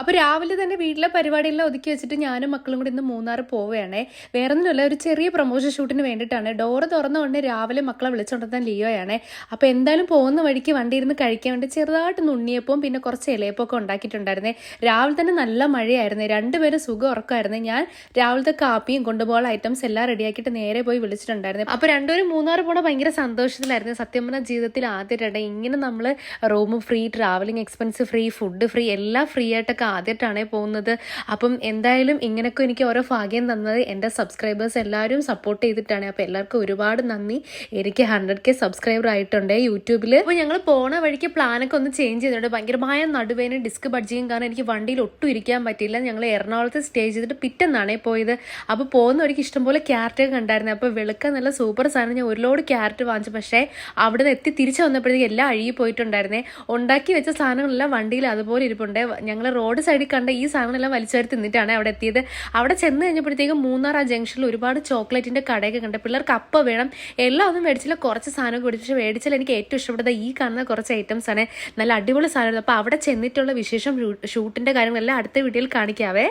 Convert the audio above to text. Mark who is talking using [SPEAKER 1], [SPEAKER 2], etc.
[SPEAKER 1] അപ്പോൾ രാവിലെ തന്നെ വീട്ടിലെ പരിപാടിയെല്ലാം ഒതുക്കി വെച്ചിട്ട് ഞാനും മക്കളും കൂടി ഇന്ന് മൂന്നാർ പോവുകയാണേ. വേറെ ഒന്നുമില്ല ഒരു ചെറിയ പ്രൊമോഷൻ ഷൂട്ടിന് വേണ്ടിയിട്ടാണ്. ഡോറ് തുറന്നുകൊണ്ട് രാവിലെ മക്കളെ വിളിച്ചുകൊണ്ടിരുന്ന ലിയോയാണ്. അപ്പോൾ എന്തായാലും പോകുന്ന വഴിക്ക് വണ്ടി ഇരുന്ന് കഴിക്കാൻ വേണ്ടി ചെറുതായിട്ട് നുണ്ണിയപ്പവും പിന്നെ കുറച്ച് ഇലയപ്പമൊക്കെ ഉണ്ടാക്കിയിട്ടുണ്ടായിരുന്നേ. രാവിലെ തന്നെ നല്ല മഴയായിരുന്നു. രണ്ടുപേരും സുഖം ഉറക്കമായിരുന്നു. ഞാൻ രാവിലത്തെ കാപ്പിയും കൊണ്ടുപോകാൻ ഐറ്റംസ് എല്ലാം റെഡിയാക്കിയിട്ട് നേരെ പോയി വിളിച്ചിട്ടുണ്ടായിരുന്നു. അപ്പോൾ രണ്ടുപേരും മൂന്നാർ പോകണ ഭയങ്കര സന്തോഷത്തിലായിരുന്നു. സത്യം പറഞ്ഞാൽ ജീവിതത്തിൽ ആദ്യമായിട്ടാണ് ഇങ്ങനെ നമ്മൾ room free travelling expense free food free എല്ലാം ഫ്രീ ആയിട്ടൊക്കെ ആദ്യമായിട്ടാണ് പോകുന്നത്. അപ്പം എന്തായാലും ഇങ്ങനെയൊക്കെ എനിക്ക് ഓരോ ഭാഗ്യം തന്നത് എന്റെ സബ്സ്ക്രൈബേഴ്സ് എല്ലാവരും സപ്പോർട്ട് ചെയ്തിട്ടാണ്. അപ്പോൾ എല്ലാവർക്കും ഒരുപാട് നന്ദി. എനിക്ക് ഹൺഡ്രഡ് കെ സബ്സ്ക്രൈബർ ആയിട്ടുണ്ട് യൂട്യൂബിൽ അപ്പോൾ ഞങ്ങൾ പോണ വഴിക്ക് പ്ലാനൊക്കെ ഒന്ന് ചേഞ്ച് ചെയ്തിട്ടുണ്ട്. ഭയങ്കരമായ നടുവേനും ഡിസ്ക് ബഡ്ജിയും കാരണം എനിക്ക് വണ്ടിയിൽ ഒട്ടും ഇരിക്കാൻ പറ്റിയില്ല. ഞങ്ങൾ എറണാകുളത്ത് സ്റ്റേ ചെയ്തിട്ട് പിറ്റെന്നാണേ പോയത്. അപ്പോൾ പോകുന്ന വഴിക്ക് ഇഷ്ടംപോലെ ക്യാരറ്റ് കണ്ടായിരുന്നു. അപ്പോൾ വെളുക്കാൻ നല്ല സൂപ്പർ സാധനം ഞാൻ ഒരു ലോഡ് ക്യാരറ്റ് വാങ്ങിച്ചു. പക്ഷേ അവിടെ നിന്ന് എത്തി തിരിച്ചു വന്നപ്പോഴത്തേക്ക് എല്ലാം അഴുകി പോയിട്ടുണ്ടായിരുന്നേ. ഉണ്ടാക്കി വെച്ച സാധനങ്ങളെല്ലാം വണ്ടിയിൽ അതുപോലെ ഇരിപ്പുണ്ട്. ഞങ്ങൾ റോഡ് സൈഡിൽ കണ്ട ഈ സാധനമെല്ലാം വലിച്ചെടുത്ത് തിന്നിട്ടാണ് അവിടെ എത്തിയത്. അവിടെ ചെന്ന് കഴിഞ്ഞപ്പോഴത്തേക്കും മൂന്നാർ ആ ജംഗ്ഷനിൽ ഒരുപാട് ചോക്ലേറ്റിന്റെ കടയൊക്കെ കണ്ട് പിള്ളേർക്ക് അപ്പ വേണം. എല്ലാം ഒന്നും മേടിച്ചില്ല. കുറച്ച് സാധനം മേടിച്ചു. പക്ഷേ മേടിച്ചാൽ എനിക്ക് ഏറ്റവും ഇഷ്ടപ്പെട്ടത് ഈ കാണുന്ന കുറച്ച് ഐറ്റംസ് ആണ്. നല്ല അടിപൊളി സാധനമായിരുന്നു. അപ്പോൾ അവിടെ ചെന്നിട്ടുള്ള വിശേഷം ഷൂട്ടിന്റെ കാര്യങ്ങളെല്ലാം അടുത്ത വീഡിയോയിൽ കാണിക്കാവേ.